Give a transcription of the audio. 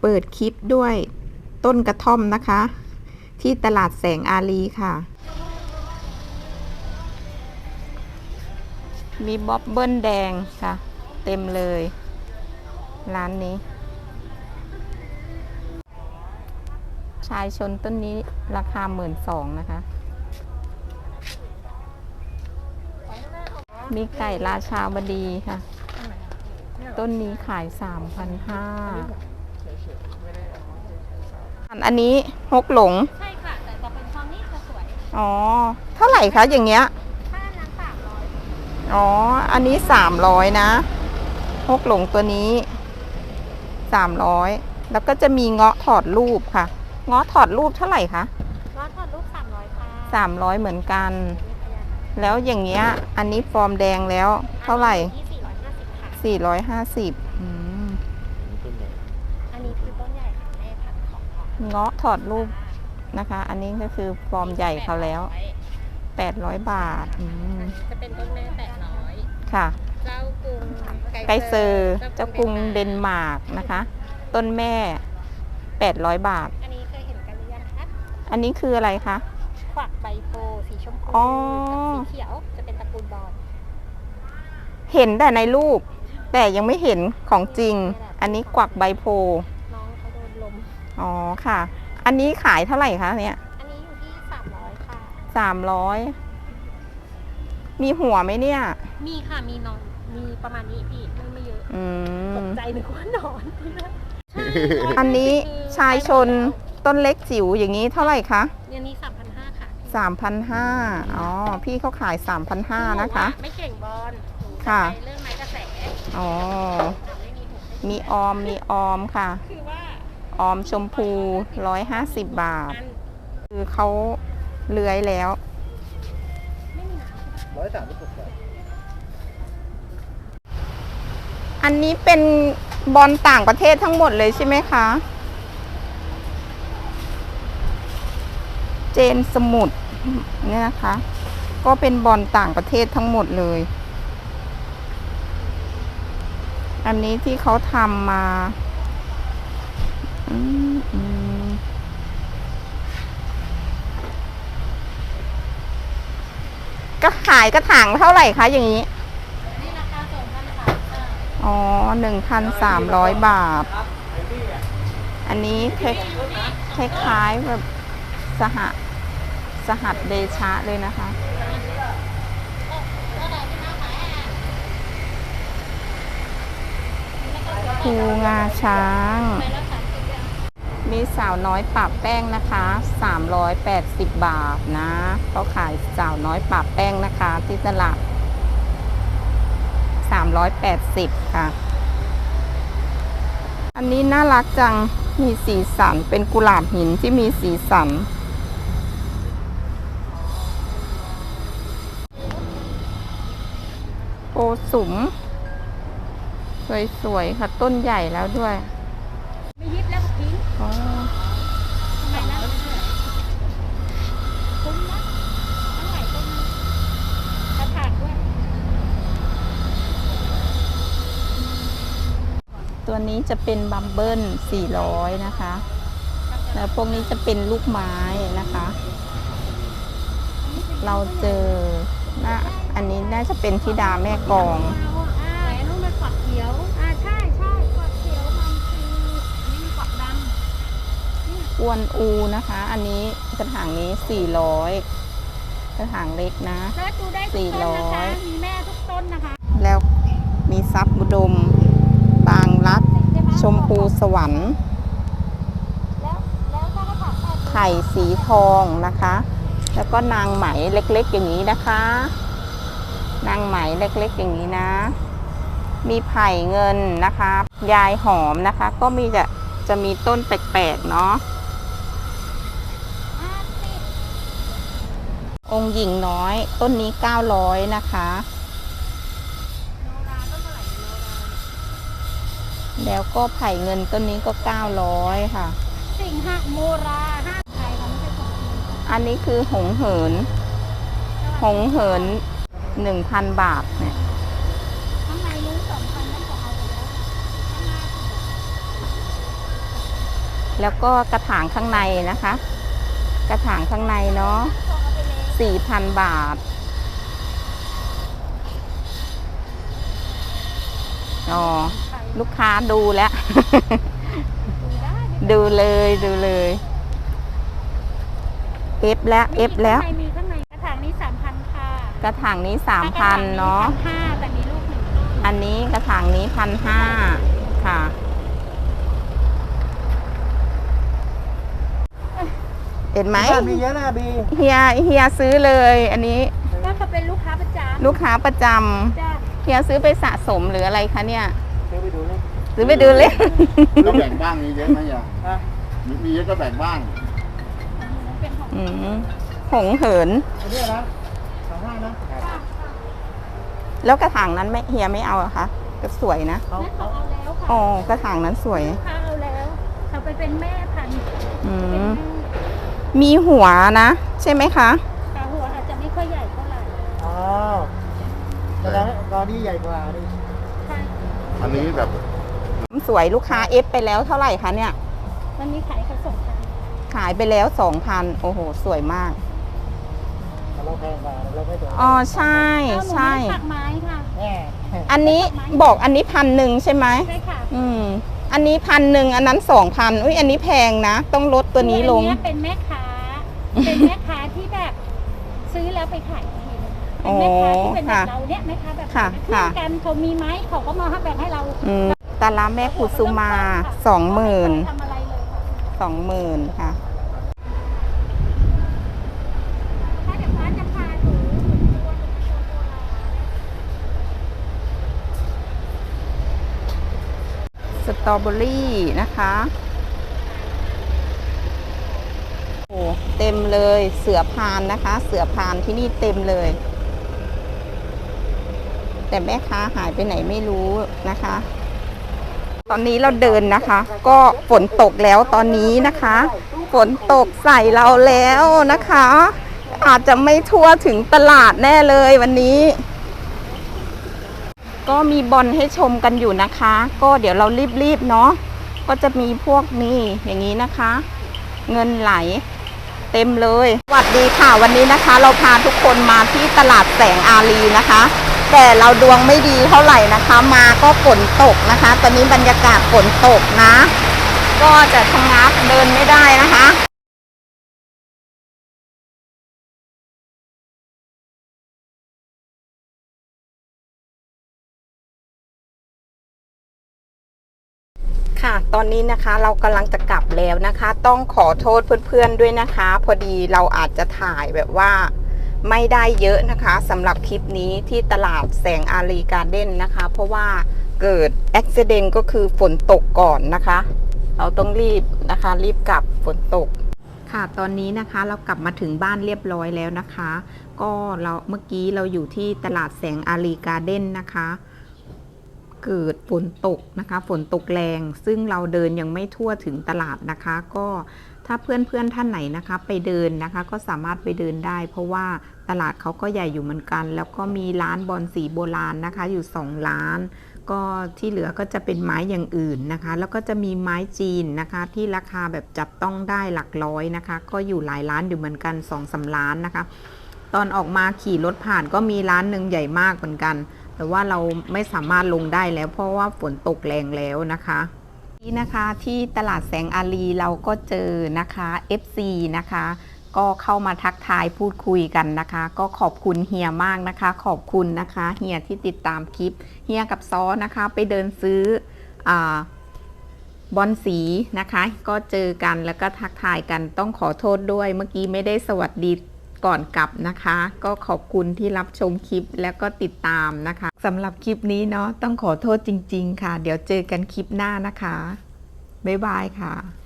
เปิดคลิปด้วยต้นกระท่อมนะคะ ที่ตลาดแสงอารีค่ะ มีบ๊อบเบิ้ลแดงค่ะ เต็มเลย ร้านนี้ ชายชนต้นนี้ราคาหมื่นสองนะคะ มีไก่ราชาบดีค่ะ ต้นนี้ขายสามพันห้า อันนี้ฮกหลง ใช่ค่ะ แต่จะเป็นฟองนี้จะสวย อ๋อ เท่าไหร่คะอย่างเงี้ย ถ้านั้นสามร้อยอ๋อ อันนี้สามร้อยนะฮกหลงตัวนี้สามร้อยแล้วก็จะมีเงาะถอดรูปค่ะ เงาะถอดรูปเท่าไหร่คะร้อนทอดลูกสามร้อยค่ะสามร้อยเหมือนกัน แล้วอย่างเงี้ย อันนี้ฟอร์มแดงแล้วเท่าไหร่ที่สี่ร้อยห้าสิบค่ะ สี่ร้อยห้าสิบอืม อันนี้คือต้นใหญ่ค่ะแม่พันธุ์ของของ เงาะถอดรูปนะคะ อันนี้ก็คือฟอร์มใหญ่เขาแล้วแปดร้อยบาทอืมจะเป็นต้นแม่แปดร้อยค่ะ เจ้ากรุงไกเซอร์เจ้ากรุงเดนมาร์กนะคะ ต้นแม่ 800 บาท อันนี้เคยเห็นกันหรือยังคะอันนี้คืออะไรคะ ขวักใบโพสีชมพูอ๋อกับสีเขียวจะเป็นตระกูลบอลเห็นแต่ในรูป แต่ยังไม่เห็นของจริง อันนี้กวักใบโพ อ๋อค่ะ อันนี้ขายเท่าไหร่คะเนี่ยอันนี้อยู่ที่สามร้อยค่ะ สามร้อยมีหัวไหมเนี่ย มีค่ะมีนอนมีประมาณนี้พี่ไม่ไม่เยอะอืตม กใจนึกว่านอนใช่อันนี้ชายชนต้นเล็กจิ๋วอย่างนี้เท่าไหร่คะอันนี้สามพันห้าค่ะสามพันห้าอ๋อ พี่เขาขายสามพันห้านะคะหไม่เก่งบอลหนูค่ะ ไปเรื่องไม้กระแสอ๋อ ไม่มีหูไม่มีออมมีออมค่ะ คือว่า ออมชมพูร้อยห้าสิบบาท คือเขาเลื้อยแล้วร้อยสามสิบหกบาทอันนี้เป็นบอลต่างประเทศทั้งหมดเลยใช่ไหมคะ เจนสมุทรเนี่ยนะคะ ก็เป็นบอลต่างประเทศทั้งหมดเลย อันนี้ที่เขาทำมา ก็ขายกระถางเท่าไหร่คะอย่างนี้อ๋อหนึ่งพันสามร้อยบาท อันนี้คล้ายคล้ายๆแบบสหสหัสเดชะเลยนะคะ ภูงาช้าง มีสาวน้อยปรับแป้งนะคะ 380 บาทนะเขาขายสาวน้อยปรับแป้งนะคะ ที่ตลาด 380 ค่ะ อันนี้น่ารักจังมีสีสันเป็นกุหลาบหินที่มีสีสัน โกสุม สวยๆ ค่ะ ต้นใหญ่แล้วด้วย ไม่ยิบแล้วก็ทิ้ง อ๋อ ทำไมนะคุ้มนะทั้งหลายต้นนะกระถางด้วย ตัวนี้จะเป็นบัมเบิล400 นะคะ แล้วพวกนี้จะเป็นลูกไม้นะคะ เราเจอน่าอันนี้น่าจะเป็นธิดาแม่กลองอ่าไหนนู่นมันฝักเขียวอ่าใช่ใช่ฝักเขียวมันคืออันนี้มีฝักดำกวนอูนะคะ อันนี้กระถางนี้ 400 กระถางเล็กนะเลิศดูได้ทุกต้นนะคะมีแม่ทุกต้นนะคะ แล้วมีซับบุดมบางรักช มพูสวรรค์ไข่สีทองนะคะ แล้วก็นางไหมเล็กๆอย่างนี้นะคะ นางไหมเล็กๆอย่างนี้นะ มีไผ่เงินนะคะ ยายหอมนะคะ ก็มีจะจะมีต้นแปลกๆเนาะองค์หญิงน้อยต้นนี้ 900 นะคะ โนราต้นเท่าไหร่โนรา แล้วก็ไผ่เงินต้นนี้ก็ 900 ค่ะ สิงหะโมราห้าไทยค่ะไม่ใช่ของจีนอันนี้คือหงเหิน หงเหิน 1,000 บาทเนี่ย ข้างในนู้นสองพันนั่นก็เอาไปแล้วข้างหน้าแล้วก็กระถางข้างในนะคะ กระถางข้างในเนาะส่งเอาไปเลยสี่พันบาท อ๋อ ลูกค้าดูแล้วดูได้ดูเลยดูเลยเอฟแล้วเอฟแล้วมีข้างในมีข้างในกระถางนี้สามพันค่ะกระถางนี้สามพันเนาะห้าแต่มีลูกหนึ่งต้นอันนี้กระถางนี้พันห้าค่ะ เห็นไหมบ้านมีเยอะนะบีเฮียเฮียซื้อเลย อันนี้ก็เขาเป็นลูกค้าประจำลูกค้าประจจ้ะำเฮียซื้อไปสะสมหรืออะไรคะเนี่ยเดี๋ยว ไปดูเลยซื้อไปดูเล่นก็แบ่งบ้างมีเยอะไหมอะอะมีมีเยอะก็แบ่งบ้างเป็นของอืมหงเหิน อันนี้นะสองห้านะป้าแล้วกระถางนั้นไม่เฮียไม่เอาเหรอคะก็สวยนะเขานั่นเขาเขาเอาแล้วค่ะอ๋อกระถางนั้นสวยลูกค้าเอาแล้วเขาไปเป็นแม่พันธุ์อืเป็นม แม่มีหัวนะ ใช่ไหมคะ ขาหัวอาจจะไม่ค่อยใหญ่เท่าไหร่อ๋อแต่แล้วตอนนี้ใหญ่กว่าดิใช่อั นนี้แบบสวยลูกค้าเอฟไปแล้วเท่าไหร่คะเนี่ยมันมีขายผสมกันขายไปแล้วสองพันโอ้โห สวยมากแต่เราแพงกว่าเราไม่โดนอ๋อใช่เอาหนูใช่ไม่ผักไม้ค่ะแน่อันนี้บอกอันนี้พันหนึ่งใช่ไหมใช่ค่ะอืมอันนี้พันหนึ่งอันนั้นสองพันอุ้ยอันนี้แพงนะ ต้องลดตัวนี้ลงอัเยเป็นแม่ค้าเป็นแม่ค้าที่แบบซื้อแล้วไปขายอีกทีนึง เป็นแม่ค้าที่เป็นแบบเราเนี่ยแม่ค้าแบบค่ะเพื่อนค่ะกันเขามีไหมเขาก็มาให้แบ่งให้เราอืมตาลาแม่กุสุมาสองหมื่นทำอะไรเลยค่ะสองหมื่นค่ะ ถ้าเดี๋ยวฟ้าจะพาหนูหนูตัวหนูเป็นตัวโบราณสตรอเบอรี่นะคะโอ้เต็มเลยเสือพานนะคะ เสือพานที่นี่เต็มเลย แต่แม่ค้าหายไปไหนไม่รู้นะคะ ตอนนี้เราเดินนะคะ ก็ฝนตกแล้วตอนนี้นะคะ ฝนตกใส่เราแล้วนะคะ อาจจะไม่ทั่วถึงตลาดแน่เลยวันนี้ ก็มีบอลให้ชมกันอยู่นะคะ ก็เดี๋ยวเรารีบๆเนาะก็จะมีพวกนี้อย่างนี้นะคะ เงินไหลเต็มเลยสวัสดีค่ะวันนี้นะคะ เราพาทุกคนมาที่ตลาดแสงอารีนะคะ แต่เราดวงไม่ดีเท่าไหร่นะคะ มาก็ฝนตกนะคะ ตอนนี้บรรยากาศฝนตกนะ ก็จะชะงักเดินไม่ได้นะคะค่ะ ตอนนี้นะคะเรากำลังจะกลับแล้วนะคะ ต้องขอโทษเพื่อนๆด้วยนะคะ พอดีเราอาจจะถ่ายแบบว่า ไม่ได้เยอะนะคะสำหรับคลิปนี้ที่ตลาดแสงอารีการ์เด้นนะคะ เพราะว่าเกิดอุบิเหตุก็คือฝนตกก่อนนะคะ เราต้องรีบนะคะ รีบกลับฝนตก ค่ะตอนนี้นะคะเรากลับมาถึงบ้านเรียบร้อยแล้วนะคะ ก็เราเมื่อกี้เราอยู่ที่ตลาดแสงอารีการ์เด้นนะคะ เกิดฝนตกนะคะ ฝนตกแรง ซึ่งเราเดินยังไม่ทั่วถึงตลาดนะคะ ก็ถ้าเพื่อนๆท่านไหนนะคะ ไปเดินนะคะ ก็สามารถไปเดินได้ เพราะว่าตลาดเขาก็ใหญ่อยู่เหมือนกัน แล้วก็มีร้านบอนสีโบราณนะคะ อยู่สองร้าน ก็ที่เหลือก็จะเป็นไม้อย่างอื่นนะคะ แล้วก็จะมีไม้จีนนะคะ ที่ราคาแบบจับต้องได้หลักร้อยนะคะ ก็อยู่หลายร้านอยู่เหมือนกัน2อสาร้านนะคะ ตอนออกมาขี่รถผ่านก็มีร้านหนึ่งใหญ่มากเหมือนกัน แต่ว่าเราไม่สามารถลงได้แล้วเพราะว่าฝนตกแรงแล้วนะคะนี่นะคะที่ตลาดแสงอารีเราก็เจอนะคะ FC นะคะ ก็เข้ามาทักทายพูดคุยกันนะคะ ก็ขอบคุณเฮียมากนะคะ ขอบคุณนะคะเฮียที่ติดตามคลิปเฮียกับซอนะคะ ไปเดินซื้ออบอลสีนะคะ ก็เจอกันแล้วก็ทักทายกันต้องขอโทษด้วยเมื่อกี้ไม่ได้สวัสดี ก่อนกลับนะคะ ก็ขอบคุณที่รับชมคลิปแล้วก็ติดตามนะคะสำหรับคลิปนี้เนาะต้องขอโทษจริง ๆ ค่ะ เดี๋ยวเจอกันคลิปหน้านะคะ บ๊ายบายค่ะ